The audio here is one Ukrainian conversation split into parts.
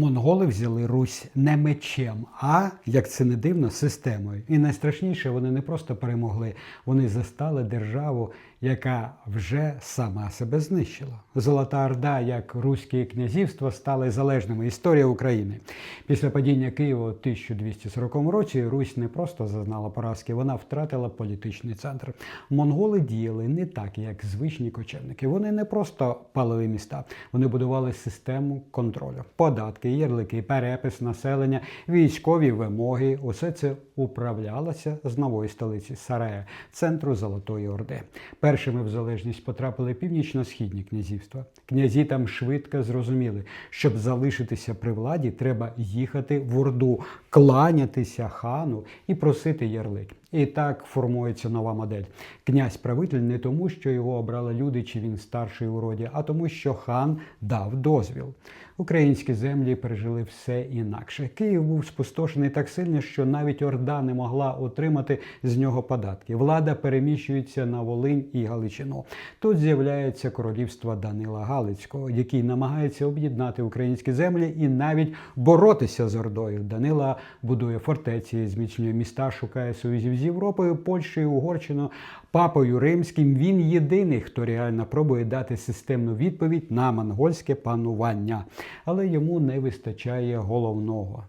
Монголи взяли Русь не мечем, а як це не дивно, системою. І найстрашніше, вони не просто перемогли, вони застали державу, яка вже сама себе знищила. Золота Орда, як руське князівство, стали залежними. Історія України. Після падіння Києва у 1240 році Русь не просто зазнала поразки, вона втратила політичний центр. Монголи діяли не так, як звичні кочевники. Вони не просто палили міста, вони будували систему контролю, податки, ярлики, перепис населення, військові вимоги. Усе це управлялося з нової столиці Сарая, центру Золотої Орди. Першими в залежність потрапили північно-східні князівства. Князі там швидко зрозуміли, щоб залишитися при владі, треба їхати в Орду, кланятися хану і просити ярлик. І так формується нова модель. Князь-правитель не тому, що його обрали люди, чи він старший у роді, а тому, що хан дав дозвіл. Українські землі пережили все інакше. Київ був спустошений так сильно, що навіть Орда не могла отримати з нього податки. Влада переміщується на Волинь і Галичину. Тут з'являється королівство Данила Галицького, який намагається об'єднати українські землі і навіть боротися з Ордою. Данила будує фортеці, зміцнює міста, шукає союзів з Європою, Польщею, Угорщиною, папою римським. Він єдиний, хто реально пробує дати системну відповідь на монгольське панування, але йому не вистачає головного.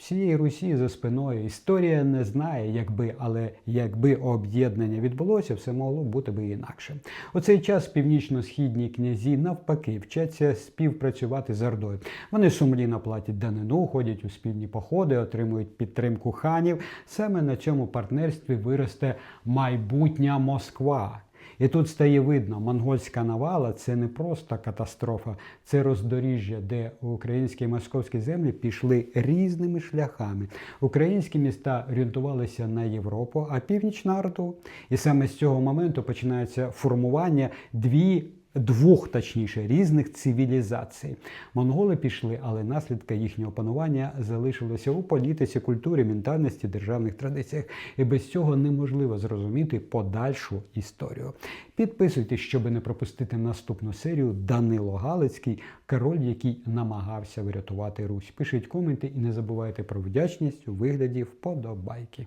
Всієї Русі за спиною історія не знає, якби, але якби об'єднання відбулося, все могло бути би інакше. У цей час північно-східні князі навпаки вчаться співпрацювати з Ордою. Вони сумлінно платять данину, ходять у спільні походи, отримують підтримку ханів. Саме на цьому партнерстві виросте майбутня Москва. І тут стає видно, монгольська навала це не просто катастрофа, це роздоріжжя, де українські і московські землі пішли різними шляхами. Українські міста орієнтувалися на Європу, а північ на Орду. І саме з цього моменту починається формування дві. Двох, точніше, різних цивілізацій. Монголи пішли, але наслідки їхнього панування залишилися у політиці, культурі, ментальності, державних традиціях. І без цього неможливо зрозуміти подальшу історію. Підписуйтесь, щоб не пропустити наступну серію Данило Галицький, король, який намагався врятувати Русь. Пишіть коменти і не забувайте про вдячність у вигляді вподобайки.